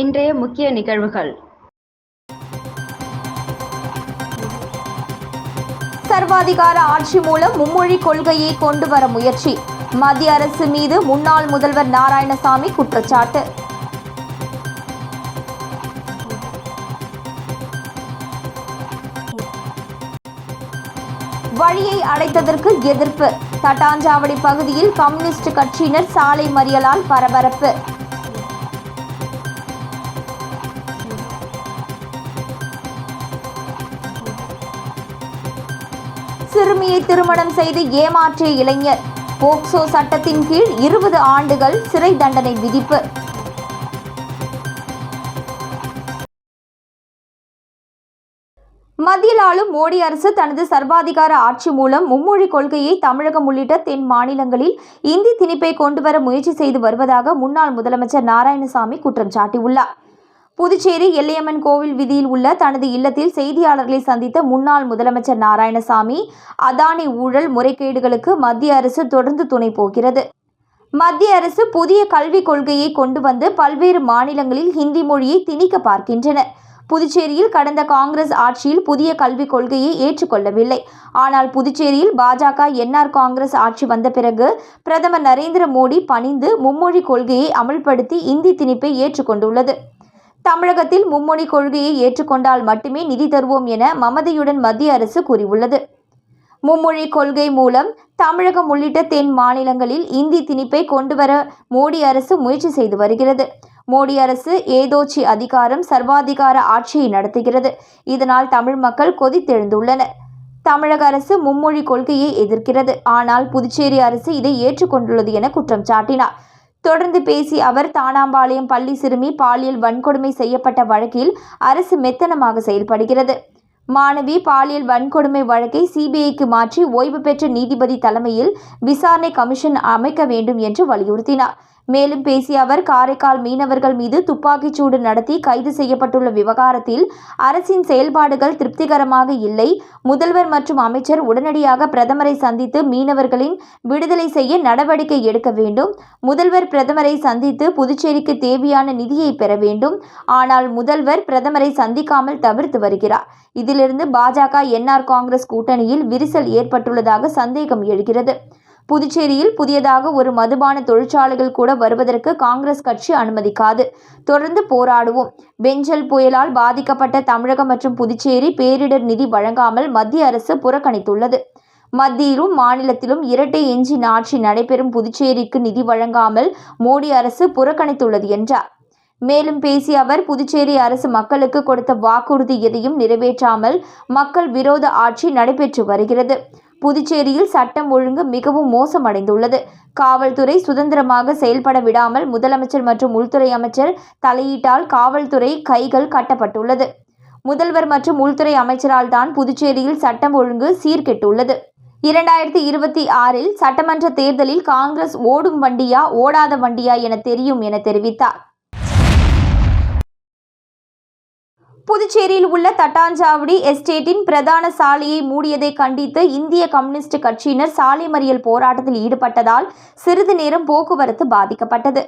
இன்றைய முக்கிய நிகழ்வுகள். சர்வாதிகார ஆட்சி மூலம் மும்மொழி கொள்கையை கொண்டு வர முயற்சி. மத்திய அரசு மீது முன்னாள் முதல்வர் நாராயணசாமி குற்றச்சாட்டு. வழியை அடைத்ததற்கு எதிர்ப்பு. தட்டாஞ்சாவடி பகுதியில் கம்யூனிஸ்ட் கட்சியினர் சாலை மறியலால் பரபரப்பு. சிறுமியை திருமணம் செய்து ஏமாற்றிய இளைஞர். போக்சோ சட்டத்தின் கீழ் இருபது ஆண்டுகள் சிறை தண்டனை விதிப்பு. மத்தியில் ஆளும் மோடி அரசு தனது சர்வாதிகார ஆட்சி மூலம் மும்மொழி கொள்கையை தமிழகம் உள்ளிட்ட தென் மாநிலங்களில் இந்தி திணிப்பை கொண்டுவர முயற்சி செய்து வருவதாக முன்னாள் முதலமைச்சர் நாராயணசாமி குற்றம் சாட்டியுள்ளார். புதுச்சேரி எல்லையம்மன் கோவில் வீதியில் உள்ள தனது இல்லத்தில் செய்தியாளர்களை சந்தித்த முன்னாள் முதலமைச்சர் நாராயணசாமி அதானி ஊழல் முறைகேடுகளுக்கு மத்திய அரசு தொடர்ந்து துணை போகிறது. மத்திய அரசு புதிய கல்விக் கொள்கையை கொண்டு வந்து பல்வேறு மாநிலங்களில் ஹிந்தி மொழியை திணிக்க பார்க்கின்றன புதுச்சேரியில் கடந்த காங்கிரஸ் ஆட்சியில் புதிய கல்விக் கொள்கையை ஏற்றுக்கொள்ளவில்லை. ஆனால் புதுச்சேரியில் பாஜக என்ஆர் காங்கிரஸ் ஆட்சி வந்த பிறகு பிரதமர் நரேந்திர மோடி பணிந்து மும்மொழி கொள்கையை அமல்படுத்தி இந்தி திணிப்பை ஏற்றுக்கொண்டுள்ளது. தமிழகத்தில் மும்மொழி கொள்கையை ஏற்றுக்கொண்டால் மட்டுமே நிதி தருவோம் என மமதையுடன் மத்திய அரசு கூறியுள்ளது. மும்மொழி கொள்கை மூலம் தமிழகம் உள்ளிட்ட தென் மாநிலங்களில் இந்தி திணிப்பை கொண்டுவர மோடி அரசு முயற்சி செய்து வருகிறது. மோடி அரசு ஏதோச்சி அதிகாரம் சர்வாதிகார ஆட்சியை நடத்துகிறது. இதனால் தமிழ் மக்கள் கொதித்தெழுந்துள்ளனர். தமிழக அரசு மும்மொழி கொள்கையை எதிர்க்கிறது. ஆனால் புதுச்சேரி அரசு இதை ஏற்றுக்கொண்டுள்ளது என குற்றம் சாட்டினார். தொடர்ந்து பேசிய அவர் தானாம்பாளையம் பள்ளி சிறுமி பாலியல் வன்கொடுமை செய்யப்பட்ட வழக்கில் அரசு மெத்தனமாக செயல்படுகிறது. மாணவி பாலியல் வன்கொடுமை வழக்கை சிபிஐக்கு மாற்றி ஓய்வு பெற்ற நீதிபதி தலைமையில் விசாரணை கமிஷன் அமைக்க வேண்டும் என்று வலியுறுத்தினார். மேலும் பேசிய அவர் காரைக்கால் மீனவர்கள் மீது துப்பாக்கிச்சூடு நடத்தி கைது செய்யப்பட்டுள்ள விவகாரத்தில் அரசின் செயல்பாடுகள் திருப்திகரமாக இல்லை. முதல்வர் மற்றும் அமைச்சர் உடனடியாக பிரதமரை சந்தித்து மீனவர்களின் விடுதலை செய்ய நடவடிக்கை எடுக்க வேண்டும். முதல்வர் பிரதமரை சந்தித்து புதுச்சேரிக்கு தேவையான நிதியை பெற வேண்டும். ஆனால் முதல்வர் பிரதமரை சந்திக்காமல் தவிர்த்து வருகிறார். இதிலிருந்து பாஜக என்ஆர் காங்கிரஸ் கூட்டணியில் விரிசல் ஏற்பட்டுள்ளதாக சந்தேகம் எழுகிறது. புதுச்சேரியில் புதியதாக ஒரு மதுபான தொழிற்சாலைகள் கூட வருவதற்கு காங்கிரஸ் கட்சி அனுமதிக்காது. தொடர்ந்து போராடுவோம். பெஞ்சல் புயலால் பாதிக்கப்பட்ட தமிழகம் மற்றும் புதுச்சேரி பேரிடர் நிதி வழங்காமல் மத்திய அரசு புறக்கணித்துள்ளது. மத்தியிலும் மாநிலத்திலும் இரட்டை எஞ்சின் ஆட்சி நடைபெறும் புதுச்சேரிக்கு நிதி வழங்காமல் மோடி அரசு புறக்கணித்துள்ளது என்றார். மேலும் பேசிய அவர் புதுச்சேரி அரசு மக்களுக்கு கொடுத்த வாக்குறுதி எதையும் நிறைவேற்றாமல் மக்கள் விரோத ஆட்சி நடைபெற்று வருகிறது. புதுச்சேரியில் சட்டம் ஒழுங்கு மிகவும் மோசமடைந்துள்ளது. காவல்துறை சுதந்திரமாக செயல்பட விடாமல் முதலமைச்சர் மற்றும் உள்துறை அமைச்சர் தலையீட்டால் காவல்துறை கைகள் கட்டப்பட்டுள்ளது. முதல்வர் மற்றும் உள்துறை அமைச்சரால் தான் புதுச்சேரியில் சட்டம் ஒழுங்கு சீர்கெட்டுள்ளது. இரண்டாயிரத்தி இருபத்தி ஆறில் சட்டமன்ற தேர்தலில் காங்கிரஸ் ஓடும் வண்டியா ஓடாத வண்டியா என தெரியும் என தெரிவித்தார். புதுச்சேரியில் உள்ள தட்டாஞ்சாவடி எஸ்டேட்டின் பிரதான சாலையை மூடியதை கண்டித்து இந்திய கம்யூனிஸ்ட் கட்சியினர் சாலை மறியல் போராட்டத்தில் ஈடுபட்டதால் சிறிது நேரம் போக்குவரத்து பாதிக்கப்பட்டது.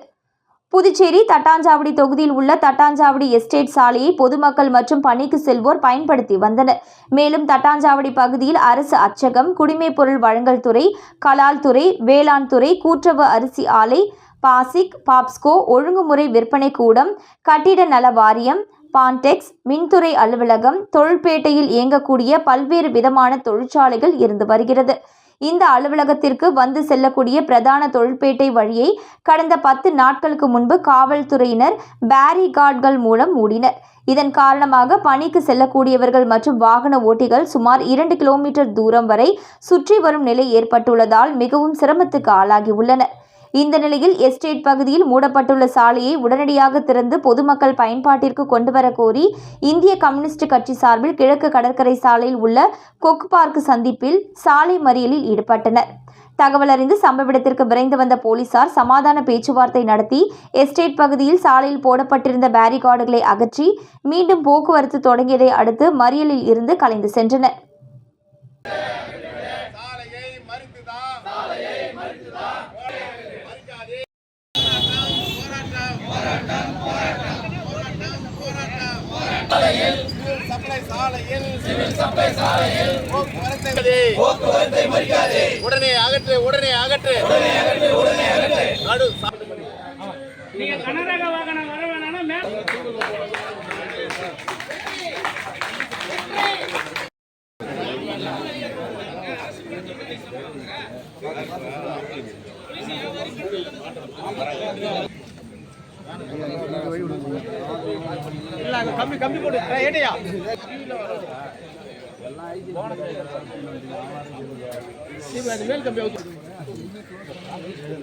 புதுச்சேரி தட்டாஞ்சாவடி தொகுதியில் உள்ள தட்டாஞ்சாவடி எஸ்டேட் சாலையை பொதுமக்கள் மற்றும் பணிக்கு செல்வோர் பயன்படுத்தி வந்தனர். மேலும் தட்டாஞ்சாவடி பகுதியில் அரசு அச்சகம் குடிமைப் பொருள் வழங்கல் துறை கலால் துறை வேளாண் துறை கூட்டுறவு அரிசி ஆலை பாசிக் பாப்ஸ்கோ ஒழுங்குமுறை விற்பனை கூடம் கட்டிட நல வாரியம் பான்டெக்ஸ் மின்துறை அலுவலகம் தொழில்பேட்டையில் இயங்கக்கூடிய பல்வேறு விதமான தொழிற்சாலைகள் இருந்து வருகிறது. இந்த அலுவலகத்திற்கு வந்து செல்லக்கூடிய பிரதான தொழில்பேட்டை வழியை கடந்த பத்து நாட்களுக்கு முன்பு காவல்துறையினர் பேரிகார்ட்கள் மூலம் மூடினர். இதன் காரணமாக பணிக்கு செல்லக்கூடியவர்கள் மற்றும் வாகன ஓட்டிகள் சுமார் இரண்டு கிலோமீட்டர் தூரம் வரை சுற்றி வரும் நிலை ஏற்பட்டுள்ளதால் மிகவும் சிரமத்துக்கு ஆளாகியுள்ளனர் இந்த நிலையில் எஸ்டேட் பகுதியில் மூடப்பட்டுள்ள சாலையை உடனடியாக திறந்து பொதுமக்கள் பயன்பாட்டிற்கு கொண்டுவர கோரி இந்திய கம்யூனிஸ்ட் கட்சி சார்பில் கிழக்கு கடற்கரை சாலையில் உள்ள கொக் பார்க் சந்திப்பில் சாலை மறியலில் ஈடுபட்டனர். தகவல் அறிந்து சம்பவ இடத்திற்கு விரைந்து வந்த போலீசார் சமாதான பேச்சுவார்த்தை நடத்தி எஸ்டேட் பகுதியில் சாலையில் போடப்பட்டிருந்த பேரிகார்டுகளை அகற்றி மீண்டும் போக்குவரத்து தொடங்கியதை அடுத்து மறியலில் இருந்து கலைந்து சென்றனர். சாலையில் சிவில் சப்ளை சாலையில் போக்குவரத்தை போக்குவரத்தை மறிக்காதே. உடனே அகற்று உடனே அகற்று. உடனே அகற்று உடனே அகற்று நடு நீங்க கனரக வாகனம் வர வேணாம்னா மேல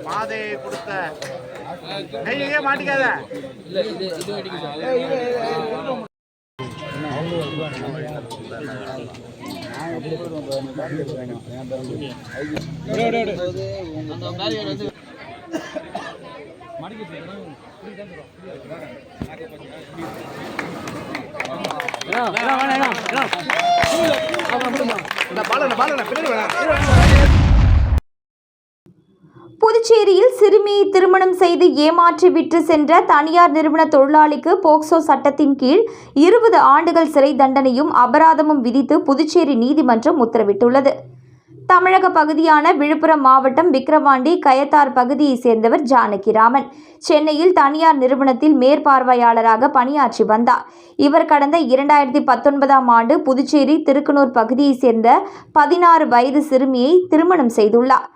பாதையை கொடுத்த கையே மாட்டிக்காத புதுச்சேரியில் சிறுமியை திருமணம் செய்து ஏமாற்றி விற்று சென்ற தனியார் நிறுவன தொழிலாளிக்கு போக்சோ சட்டத்தின் கீழ் இருபது ஆண்டுகள் சிறை தண்டனையும் அபராதமும் விதித்து புதுச்சேரி நீதிமன்றம் உத்தரவிட்டுள்ளது. தமிழக பகுதியான விழுப்புரம் மாவட்டம் விக்கிரவாண்டி கயத்தார் பகுதியைச் சேர்ந்தவர் ஜானகிராமன் சென்னையில் தனியார் நிறுவனத்தில் மேற்பார்வையாளராக பணியாற்றி வந்தார். இவர் கடந்த இரண்டாயிரத்தி பத்தொன்பதாம் ஆண்டு புதுச்சேரி திருக்கனூர் பகுதியைச் சேர்ந்த பதினாறு வயது சிறுமியை திருமணம் செய்துள்ளார்.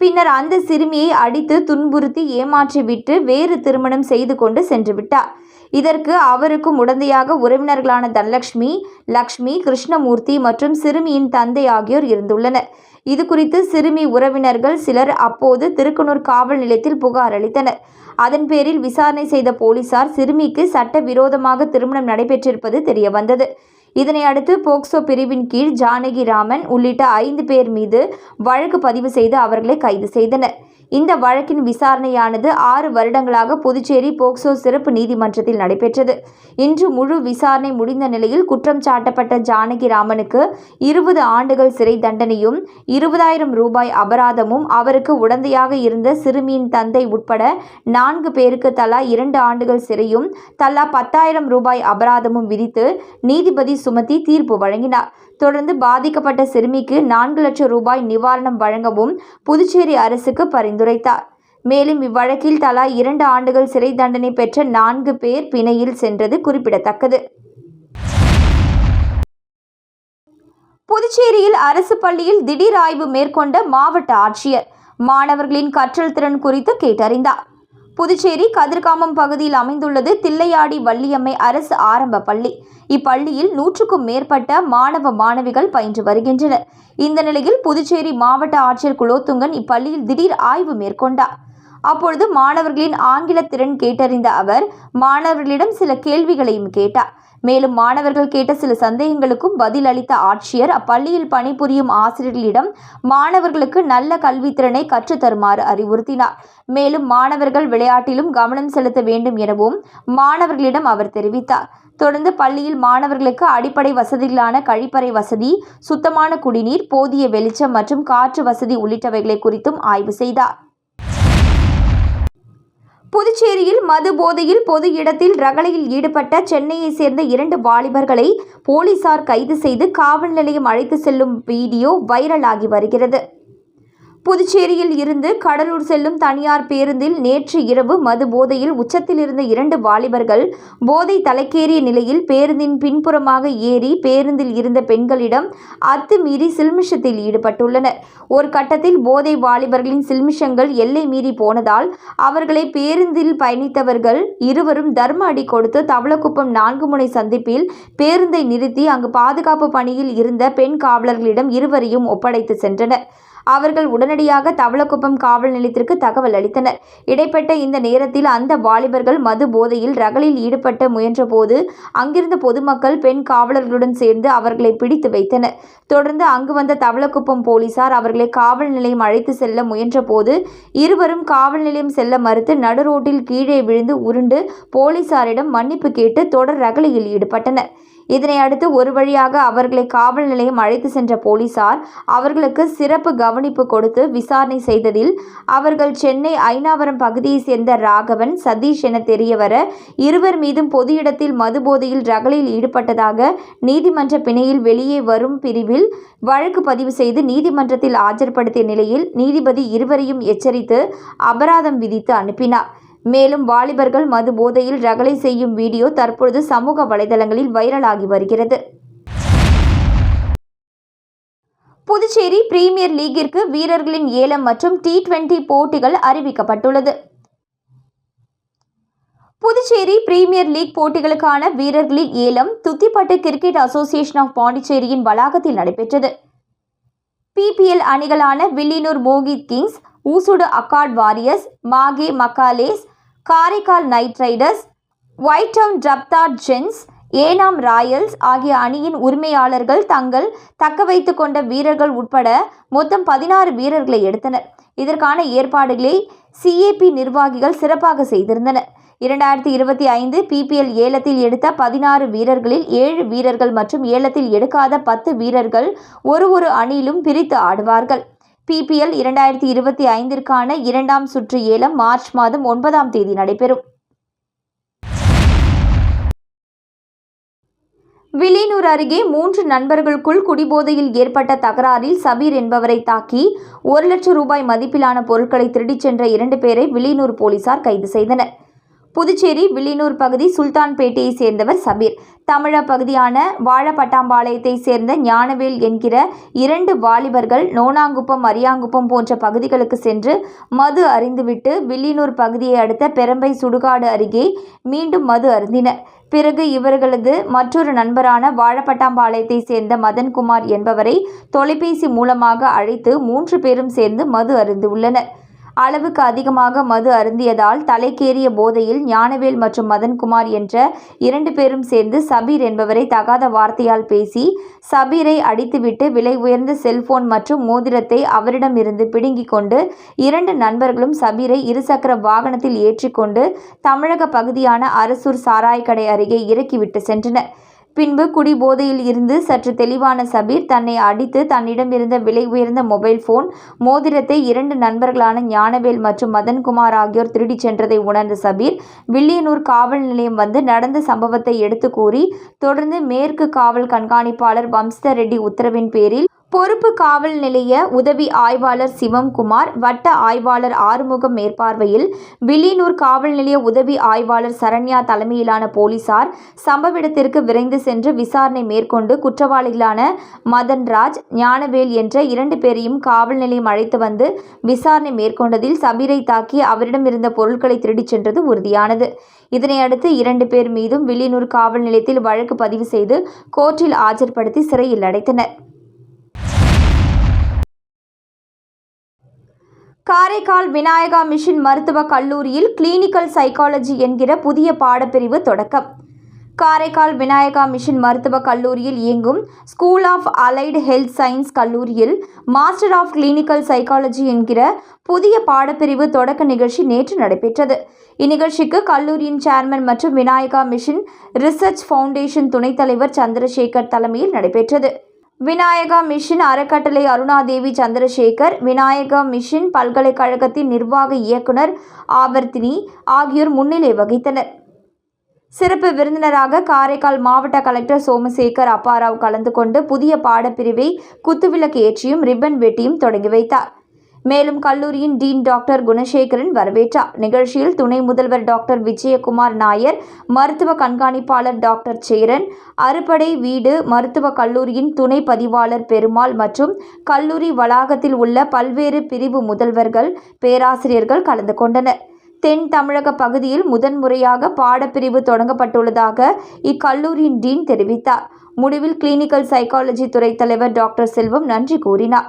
பின்னர் அந்த சிறுமியை அடித்து துன்புறுத்தி ஏமாற்றிவிட்டு வேறு திருமணம் செய்து கொண்டு சென்று விட்டார். இதற்கு அவருக்கும் உடந்தையாக உறவினர்களான தனலட்சுமி லக்ஷ்மி கிருஷ்ணமூர்த்தி மற்றும் சிறுமியின் தந்தை ஆகியோர் இருந்துள்ளனர். இது குறித்து சிறுமி உறவினர்கள் சிலர் அப்போது திருக்கனூர் காவல் நிலையத்தில் புகார் அளித்தனர். அதன் பேரில் விசாரணை செய்த போலீசார் சிறுமிக்கு சட்டவிரோதமாக திருமணம் நடைபெற்றிருப்பது தெரியவந்தது. இதனை அடுத்து போக்சோ பிரிவின் கீழ் ஜானகிராமன் உள்ளிட்ட ஐந்து பேர் மீது வழக்கு பதிவு செய்து அவர்களை கைது செய்தனர். இந்த வழக்கின் விசாரணையானது ஆறு வருடங்களாக புதுச்சேரி போக்சோ சிறப்பு நீதிமன்றத்தில் நடைபெற்றது. இன்று முழு விசாரணை முடிந்த நிலையில் குற்றம் சாட்டப்பட்ட ஜானகி ராமனுக்கு இருபது ஆண்டுகள் சிறை தண்டனையும் இருபதாயிரம் ரூபாய் அபராதமும் அவருக்கு உடந்தையாக இருந்த சிறுமியின் தந்தை உட்பட நான்கு பேருக்கு தலா இரண்டு ஆண்டுகள் சிறையும் தலா பத்தாயிரம் ரூபாய் அபராதமும் விதித்து நீதிபதி சுமத்தி தீர்ப்பு வழங்கினார். தொடர்ந்து பாதிக்கப்பட்ட சிறுமிக்கு நான்கு லட்சம் ரூபாய் நிவாரணம் வழங்கவும் புதுச்சேரி அரசுக்கு பரிந்துரைத்தார். மேலும் இவ்வழக்கில் தலா இரண்டு ஆண்டுகள் சிறை தண்டனை பெற்ற நான்கு பேர் பிணையில் சென்றது குறிப்பிடத்தக்கது. புதுச்சேரியில் அரசு பள்ளியில் திடீர் ஆய்வு மேற்கொண்ட மாவட்ட ஆட்சியர். மாணவர்களின் கற்றல் திறன் குறித்து கேட்டறிந்தார். புதுச்சேரி கதிர்காமம் பகுதியில் அமைந்துள்ளது தில்லையாடி வள்ளியம்மை அரசு ஆரம்ப பள்ளி. இப்பள்ளியில் நூற்றுக்கும் மேற்பட்ட மாணவ மாணவிகள் பயின்று வருகின்றனர். இந்த நிலையில் புதுச்சேரி மாவட்ட ஆட்சியர் குலோத்துங்கன் இப்பள்ளியில் திடீர் ஆய்வு மேற்கொண்டார். அப்பொழுது மாணவர்களின் ஆங்கில திறன் கேட்டறிந்த அவர் மாணவர்களிடம் சில கேள்விகளையும் கேட்டார். மேலும் மாணவர்கள் கேட்ட சில சந்தேகங்களுக்கும் பதில் அளித்த ஆட்சியர் அப்பள்ளியில் பணிபுரியும் ஆசிரியர்களிடம் மாணவர்களுக்கு நல்ல கல்வித்திறனை கற்றுத்தருமாறு அறிவுறுத்தினார். மேலும் மாணவர்கள் விளையாட்டிலும் கவனம் செலுத்த வேண்டும் எனவும் மாணவர்களிடம் அவர் தெரிவித்தார். தொடர்ந்து பள்ளியில் மாணவர்களுக்கு அடிப்படை வசதிகளான கழிப்பறை வசதி சுத்தமான குடிநீர் போதிய வெளிச்சம் மற்றும் காற்று வசதி உள்ளிட்டவைகளை குறித்தும் ஆய்வு செய்தார். புதுச்சேரியில் மது போதையில் பொது இடத்தில் ரகளையில் ஈடுபட்ட சென்னையை சேர்ந்த இரண்டு வாலிபர்களை போலீசார் கைது செய்து காவல் நிலையம் அழைத்து செல்லும் வீடியோ வைரலாகி வருகிறது. புதுச்சேரியில் இருந்து கடலூர் செல்லும் தனியார் பேருந்தில் நேற்று இரவு மது போதையில் உச்சத்தில் இருந்த இரண்டு வாலிபர்கள் போதை தலைக்கேறிய நிலையில் பேருந்தின் பின்புறமாக ஏறி பேருந்தில் இருந்த பெண்களிடம் அத்துமீறி சில்மிஷத்தில் ஈடுபட்டுள்ளனர். ஒரு கட்டத்தில் போதை வாலிபர்களின் சில்மிஷங்கள் எல்லை மீறி போனதால் அவர்களை பேருந்தில் பயணித்தவர்கள் இருவரும் தர்ம அடி கொடுத்து தவளக்குப்பம் நான்கு முனை சந்திப்பில் பேருந்தை நிறுத்தி அங்கு பாதுகாப்பு பணியில் இருந்த பெண் காவலர்களிடம் இருவரையும் ஒப்படைத்து சென்றனர். அவர்கள் உடனடியாக தவளக்குப்பம் காவல் நிலையத்திற்கு தகவல் அளித்தனர். இடைப்பட்ட இந்த நேரத்தில் அந்த வாலிபர்கள் மது போதையில் ரகளில் ஈடுபட்ட முயன்றபோது அங்கிருந்த பொதுமக்கள் பெண் காவலர்களுடன் சேர்ந்து அவர்களை பிடித்து வைத்தனர். தொடர்ந்து அங்கு வந்த தவளக்குப்பம் போலீசார் அவர்களை காவல் நிலையம் அழைத்து செல்ல முயன்றபோது இருவரும் காவல் நிலையம் செல்ல மறுத்து நடு ரோட்டில் கீழே விழுந்து உருண்டு போலீசாரிடம் மன்னிப்பு கேட்டு தொடர் ரகளையில் ஈடுபட்டனர். இதனை அடுத்து ஒரு வழியாக அவர்களை காவல் நிலையம் அழைத்து சென்ற போலீசார் அவர்களுக்கு சிறப்பு கவனிப்பு கொடுத்து விசாரணை செய்ததில் அவர்கள் சென்னை ஐனாவரம் பகுதியைச் சேர்ந்த ராகவன் சதீஷ் என தெரியவர இருவர் மீதும் பொது இடத்தில் மது போதையில் ரகளில் ஈடுபட்டதாக நீதிமன்ற பிணையில் வெளியே வரும் பிரிவில் வழக்கு பதிவு செய்து நீதிமன்றத்தில் ஆஜர்படுத்திய நிலையில் நீதிபதி இருவரையும் எச்சரித்து அபராதம் விதித்து அனுப்பினார். மேலும் வாலிபர்கள் மது போதையில் ரகளை செய்யும் வீடியோ தற்பொழுது சமூக வலைதளங்களில் வைரலாகி வருகிறது. புதுச்சேரி பிரீமியர் லீகிற்கு வீரர்களின் ஏலம் மற்றும் டி டுவெண்டி போட்டிகள் அறிவிக்கப்பட்டுள்ளது. புதுச்சேரி பிரீமியர் லீக் போட்டிகளுக்கான வீரர்களின் ஏலம் துத்திப்பட்டு கிரிக்கெட் அசோசியேஷன் ஆஃப் பாண்டிச்சேரியின் வளாகத்தில் நடைபெற்றது. பிபிஎல் அணிகளான Villianur Mohit kings Oussudu accord warriors Mahe மக்காலேஸ் Karaikal knight riders white town ஜப்தார் ஜென்ஸ் ஏனாம் ராயல்ஸ் ஆகிய அணியின் உரிமையாளர்கள் தங்கள் தக்க வைத்து கொண்ட வீரர்கள் உட்பட மொத்தம் பதினாறு வீரர்களை எடுத்தனர். இதற்கான ஏற்பாடுகளை சிஏபி நிர்வாகிகள் சிறப்பாக செய்திருந்தனர். இரண்டாயிரத்தி இருபத்தி ஐந்து பிபிஎல் ஏலத்தில் எடுத்த பதினாறு வீரர்களில் ஏழு வீரர்கள் மற்றும் ஏலத்தில் எடுக்காத பத்து வீரர்கள் ஒரு ஒரு அணியிலும் பிரித்து ஆடுவார்கள். பிபிஎல் இரண்டாயிரத்தி இருபத்தி ஐந்திற்கான இரண்டாம் சுற்று ஏலம் மார்ச் மாதம் ஒன்பதாம் தேதி நடைபெறும். வில்லியனூர் அருகே மூன்று நண்பர்களுக்குள் குடிபோதையில் ஏற்பட்ட தகராறில் சபீர் என்பவரை தாக்கி ஒரு லட்சம் ரூபாய் மதிப்பிலான பொருட்களை திருடிச் சென்ற இரண்டு பேரை வில்லியனூர் போலீசார் கைது செய்தனர். புதுச்சேரி வில்லியனூர் பகுதி சுல்தான்பேட்டையை சேர்ந்தவர் சபீர். தமிழ பகுதியான வாழப்பட்டாம்பாளையத்தை சேர்ந்த ஞானவேல் என்கிற இரண்டு வாலிபர்கள் நோனாங்குப்பம் அரியாங்குப்பம் போன்ற பகுதிகளுக்கு சென்று மது அறிந்துவிட்டு வில்லியனூர் பகுதியை அடுத்த பெரம்பை சுடுகாடு அருகே மீண்டும் மது அருந்தினர். பிறகு இவர்களது மற்றொரு நண்பரான வாழப்பட்டாம்பாளையத்தை சேர்ந்த மதன்குமார் என்பவரை தொலைபேசி மூலமாக அழைத்து மூன்று பேரும் சேர்ந்து மது அருந்து உள்ளனர் அளவுக்கு அதிகமாக மது அருந்தியதால் தலைக்கேறிய போதையில் ஞானவேல் மற்றும் மதன்குமார் என்ற இரண்டு பேரும் சேர்ந்து சபீர் என்பவரை தகாத வார்த்தையால் பேசி சபீரை அடித்துவிட்டு விலை உயர்ந்த செல்போன் மற்றும் மோதிரத்தை அவரிடமிருந்து பிடுங்கிக் கொண்டு இரண்டு நண்பர்களும் சபீரை இருசக்கர வாகனத்தில் ஏற்றிக்கொண்டு தமிழக பகுதியான அரசூர் சாராய்க்கடை அருகே இறக்கிவிட்டு சென்றனர். பின்பு குடிபோதையில் இருந்து சற்று தெளிவான சபீர் தன்னை அடித்து தன்னிடமிருந்த விலை உயர்ந்த மொபைல் போன் மோதிரத்தை இரண்டு நண்பர்களான ஞானவேல் மற்றும் மதன்குமார் ஆகியோர் திருடிச் சென்றதை உணர்ந்த சபீர் வில்லியனூர் காவல் நிலையம் வந்து நடந்த சம்பவத்தை எடுத்து கூறி தொடர்ந்து மேற்கு காவல் கண்காணிப்பாளர் வம்ச ரெட்டி உத்தரவின் பேரில் பொறுப்பு காவல் நிலைய உதவி ஆய்வாளர் சிவம்குமார் வட்ட ஆய்வாளர் ஆறுமுகம் மேற்பார்வையில் வில்லியனூர் காவல் நிலைய உதவி ஆய்வாளர் சரண்யா தலைமையிலான போலீசார் சம்பவ இடத்திற்கு விரைந்து சென்று விசாரணை மேற்கொண்டு குற்றவாளிகளான மதன்ராஜ் ஞானவேல் என்ற இரண்டு பேரையும் காவல் நிலையம் அழைத்து வந்து விசாரணை மேற்கொண்டதில் சபீரை தாக்கி அவரிடம் இருந்த பொருட்களை திருடிச் சென்றது உறுதியானது. இதனையடுத்து இரண்டு பேர் மீதும் வில்லியனூர் காவல் நிலையத்தில் வழக்கு பதிவு செய்து கோர்ட்டில் ஆஜர்படுத்தி சிறையில் அடைத்தனர். காரைக்கால் விநாயகா மிஷன் மருத்துவக் கல்லூரியில் கிளினிக்கல் சைக்காலஜி என்கிற புதிய பாடப்பிரிவு தொடக்கம். காரைக்கால் விநாயகா மிஷன் மருத்துவக் கல்லூரியில் இயங்கும் school of allied health science கல்லூரியில் மாஸ்டர் ஆஃப் கிளினிக்கல் சைக்காலஜி என்கிற புதிய பாடப்பிரிவு தொடக்க நிகழ்ச்சி நேற்று நடைபெற்றது. இந்நிகழ்ச்சிக்கு கல்லூரியின் சேர்மன் மற்றும் விநாயகா மிஷன் ரிசர்ச் ஃபவுண்டேஷன் துணைத் தலைவர் சந்திரசேகர் தலைமையில் நடைபெற்றது. விநாயகா மிஷன் அறக்கட்டளை அருணாதேவி சந்திரசேகர் விநாயகா மிஷன் பல்கலைக்கழகத்தின் நிர்வாக இயக்குனர் ஆவர்த்தினி ஆகியோர் முன்னிலை வகித்தனர். சிறப்பு விருந்தினராக காரைக்கால் மாவட்ட கலெக்டர் சோமசேகர் அப்பாராவ் கலந்து கொண்டு புதிய பாடப்பிரிவை குத்துவிளக்கு ஏற்றியும் ரிப்பன் வெட்டியும் தொடங்கி வைத்தார். மேலும் கல்லூரியின் டீன் டாக்டர் குணசேகரன் வரவேற்றார். நிகழ்ச்சியில் துணை முதல்வர் டாக்டர் விஜயகுமார் நாயர் மருத்துவ கண்காணிப்பாளர் டாக்டர் சேரன் அறுபடை வீடு மருத்துவக் கல்லூரியின் துணை பதிவாளர் பெருமாள் மற்றும் கல்லூரி வளாகத்தில் உள்ள பல்வேறு பிரிவு முதல்வர்கள் பேராசிரியர்கள் கலந்து கொண்டனர். தென் தமிழக பகுதியில் முதன்முறையாக பாடப்பிரிவு தொடங்கப்பட்டுள்ளதாக இக்கல்லூரியின் டீன் தெரிவித்தார். முடிவில் கிளினிக்கல் சைக்காலஜி துறை தலைவர் டாக்டர் செல்வம் நன்றி கூறினார்.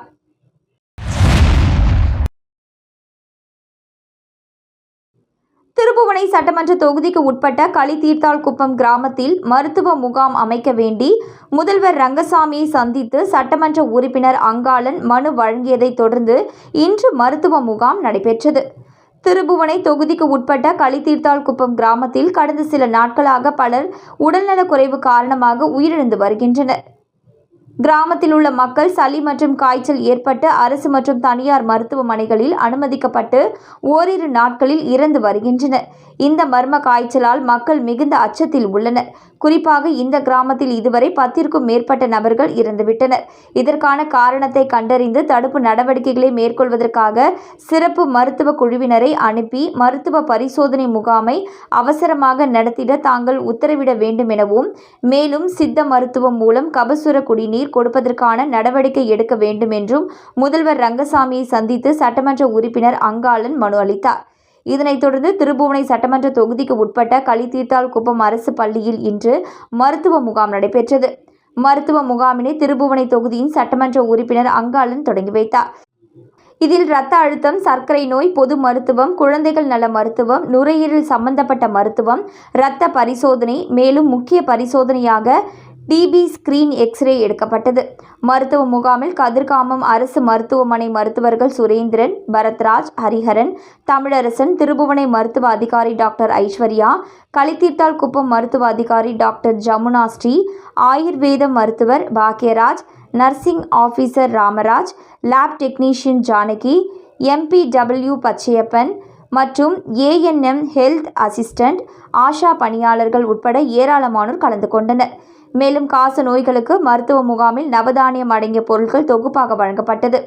திருப்புவனை சட்டமன்ற தொகுதிக்கு உட்பட்ட களித்தீர்த்தாள்குப்பம் கிராமத்தில் மருத்துவ முகாம் அமைக்க வேண்டி முதல்வர் ரங்கசாமியை சந்தித்து சட்டமன்ற உறுப்பினர் அங்காளன் மனு வழங்கியதைத் தொடர்ந்து இன்று மருத்துவ முகாம் நடைபெற்றது. திருபுவனை தொகுதிக்கு உட்பட்ட களித்தீர்த்தால் குப்பம் கிராமத்தில் கடந்த சில நாட்களாக பலர் உடல்நலக் குறைவு காரணமாக உயிரிழந்து வருகின்றனர். கிராமத்தில் உள்ள மக்கள் சளி மற்றும் காய்ச்சல் ஏற்பட்டு அரசு மற்றும் தனியார் மருத்துவமனைகளில் அனுமதிக்கப்பட்டு ஓரிரு நாட்களில் இறந்து வருகின்றனர். இந்த மர்ம காய்ச்சலால் மக்கள் மிகுந்த அச்சத்தில் உள்ளனர். குறிப்பாக இந்த கிராமத்தில் இதுவரை பத்திற்கும் மேற்பட்ட நபர்கள் இறந்துவிட்டனர். இதற்கான காரணத்தை கண்டறிந்து தடுப்பு நடவடிக்கைகளை மேற்கொள்வதற்காக சிறப்பு மருத்துவ குழுவினரை அனுப்பி மருத்துவ பரிசோதனை முகாமை அவசரமாக நடத்திட தாங்கள் உத்தரவிட வேண்டும் எனவும் மேலும் சித்த மருத்துவம் மூலம் கபசுர குடிநீர் கொடுப்பதற்கான நடவடிக்கை எடுக்க வேண்டும் என்றும் முதல்வர் ரங்கசாமியை சந்தித்து சட்டமன்ற உறுப்பினர் அங்காளன் மனு அளித்தார். இதனைத் தொடர்ந்து திருபுவனை சட்டமன்ற தொகுதிக்கு உட்பட்ட களித்தீர்த்தால் குப்பம் அரசு பள்ளியில் இன்று மருத்துவ முகாம் நடைபெற்றது. மருத்துவ முகாமினை திருபுவனை தொகுதியின் சட்டமன்ற உறுப்பினர் அங்காளன் தொடங்கி வைத்தார். இதில் இரத்த அழுத்தம் சர்க்கரை நோய் பொது மருத்துவம் குழந்தைகள் நல மருத்துவம் நுரையீரல் சம்பந்தப்பட்ட மருத்துவம் இரத்த பரிசோதனை மேலும் முக்கிய பரிசோதனையாக டிபி ஸ்கிரீன் எக்ஸ்ரே எடுக்கப்பட்டது. மருத்துவ முகாமில் கதிர்காமம் அரசு மருத்துவமனை மருத்துவர்கள் சுரேந்திரன் பரத்ராஜ் ஹரிஹரன் தமிழரசன் திருபுவனை மருத்துவ அதிகாரி டாக்டர் ஐஸ்வர்யா கலித்தீர்த்தால் குப்பம் மருத்துவ அதிகாரி டாக்டர் ஜமுனா ஸ்ரீ ஆயுர்வேத மருத்துவர் Bhagyaraj nursing officer Ramaraj lab technician Janaki MP W Pachaiyappan மற்றும் ஏஎன்எம் ஹெல்த் அசிஸ்டண்ட் ஆஷா பணியாளர்கள் உட்பட ஏராளமானோர் கலந்து கொண்டனர். மேலும் காச நோய்களுக்கு மருத்துவ முகாமில் நவதானியம் அடங்கிய பொருட்கள் தொகுப்பாக வழங்கப்பட்டது.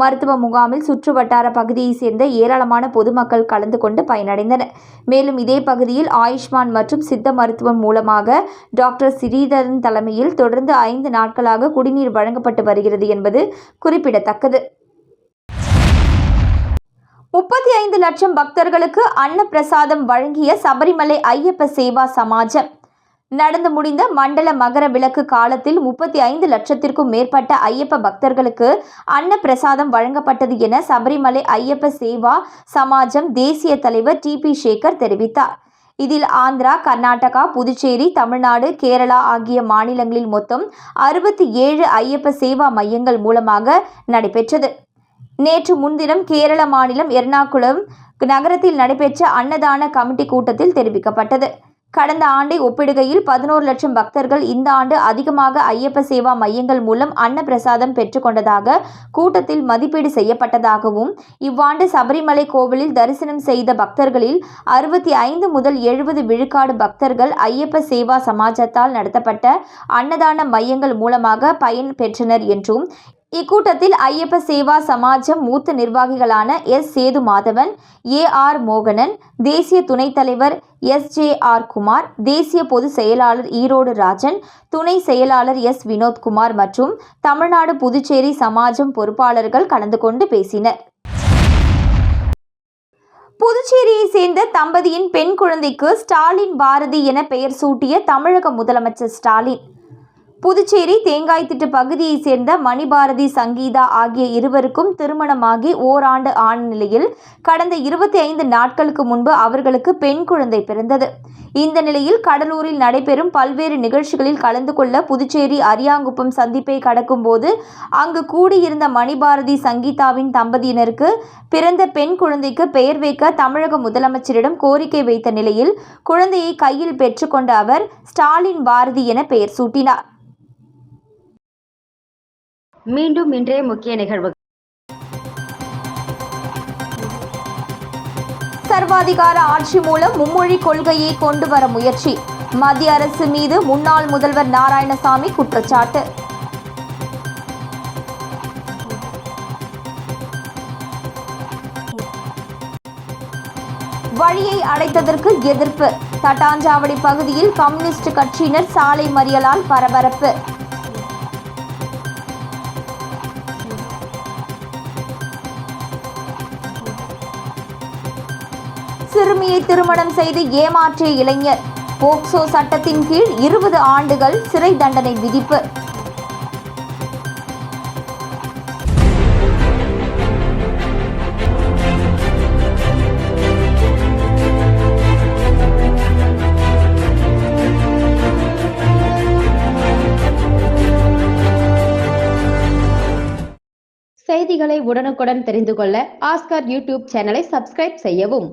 மருத்துவ முகாமில் சுற்று வட்டார பகுதியை சேர்ந்த ஏராளமான பொதுமக்கள் கலந்து கொண்டு பயனடைந்தனர். மேலும் இதே பகுதியில் ஆயுஷ்மான் மற்றும் சித்த மருத்துவம் மூலமாக டாக்டர் ஸ்ரீதரன் தலைமையில் தொடர்ந்து ஐந்து நாட்களாக குடிநீர் வழங்கப்பட்டு வருகிறது என்பது குறிப்பிடத்தக்கது. முப்பத்தி ஐந்து லட்சம் பக்தர்களுக்கு அன்னப்பிரசாதம் வழங்கிய சபரிமலை ஐயப்ப சேவா சமாஜம். நடந்து முடிந்த மண்டல மகர விளக்கு காலத்தில் முப்பத்தி ஐந்து லட்சத்திற்கும் மேற்பட்ட ஐயப்ப பக்தர்களுக்கு அன்ன பிரசாதம் வழங்கப்பட்டது என சபரிமலை ஐயப்ப சேவா சமாஜம் தேசிய தலைவர் டி பி சேகர் தெரிவித்தார். இதில் ஆந்திரா கர்நாடகா புதுச்சேரி தமிழ்நாடு கேரளா ஆகிய மாநிலங்களில் மொத்தம் அறுபத்தி ஏழு ஐயப்ப சேவா மையங்கள் மூலமாக நடைபெற்றது. நேற்று முன்தினம் கேரள மாநிலம் எர்ணாகுளம் நகரத்தில் நடைபெற்ற அன்னதான கமிட்டி கூட்டத்தில் தெரிவிக்கப்பட்டது. கடந்த ஆண்டை ஒப்பிடுகையில் பதினோரு லட்சம் பக்தர்கள் இந்த ஆண்டு அதிகமாக ஐயப்ப சேவா மையங்கள் மூலம் அன்னப்பிரசாதம் பெற்றுக்கொண்டதாக கூட்டத்தில் மதிப்பீடு செய்யப்பட்டதாகவும் இவ்வாண்டு சபரிமலை கோவிலில் தரிசனம் செய்த பக்தர்களில் அறுபத்தி ஐந்து முதல் எழுபது விழுக்காடு பக்தர்கள் ஐயப்ப சேவா சமாஜத்தால் நடத்தப்பட்ட அன்னதான மையங்கள் மூலமாக பயன் பெற்றனர் என்றும் இக்கூட்டத்தில் ஐயப்ப சேவா சமாஜம் மூத்த நிர்வாகிகளான S Sethu Madhavan A R மோகனன் தேசிய துணைத் தலைவர் எஸ் ஜே ஆர் குமார் தேசிய பொதுச் செயலாளர் ஈரோடு ராஜன் துணை செயலாளர் எஸ் வினோத்குமார் மற்றும் தமிழ்நாடு புதுச்சேரி சமாஜம் பொறுப்பாளர்கள் கலந்து கொண்டு பேசினர். புதுச்சேரியை சேர்ந்த தம்பதியின் பெண் குழந்தைக்கு ஸ்டாலின் பாரதி என பெயர் சூட்டிய தமிழக முதலமைச்சர் ஸ்டாலின். புதுச்சேரி தேங்காய்த்திட்டு பகுதியைச் சேர்ந்த மணிபாரதி சங்கீதா ஆகிய இருவருக்கும் திருமணமாகி ஓராண்டு ஆன நிலையில் கடந்த இருபத்தி ஐந்து நாட்களுக்கு முன்பு அவர்களுக்கு பெண் குழந்தை பிறந்தது. இந்த நிலையில் கடலூரில் நடைபெறும் பல்வேறு நிகழ்ச்சிகளில் கலந்து கொள்ள புதுச்சேரி அரியாங்குப்பம் சந்திப்பை கடக்கும்போது அங்கு கூடியிருந்த மணிபாரதி சங்கீதாவின் தம்பதியினருக்கு பிறந்த பெண் குழந்தைக்கு பெயர் வைக்க தமிழக முதலமைச்சரிடம் கோரிக்கை வைத்த நிலையில் குழந்தையை கையில் பெற்றுக்கொண்ட அவர் ஸ்டாலின் பாரதி என பெயர் சூட்டினார். மீண்டும் இன்றைய முக்கிய நிகழ்வு சர்வாதிகார ஆட்சி மூலம் மும்மொழி கொள்கையை கொண்டு வர முயற்சி. மத்திய அரசு மீது முன்னாள் முதல்வர் நாராயணசாமி குற்றச்சாட்டு. வழியை அடைத்ததற்கு எதிர்ப்பு. தட்டாஞ்சாவடி பகுதியில் கம்யூனிஸ்ட் கட்சியினர் சாலை மறியலால் பரபரப்பு. சிறுமியை திருமணம் செய்து ஏமாற்றிய இளைஞர். போக்சோ சட்டத்தின் கீழ் இருபது ஆண்டுகள் சிறை தண்டனை விதிப்பு. செய்திகளை உடனுக்குடன் தெரிந்து கொள்ள ஆஸ்கார் யூடியூப் சேனலை சப்ஸ்கிரைப் செய்யவும்.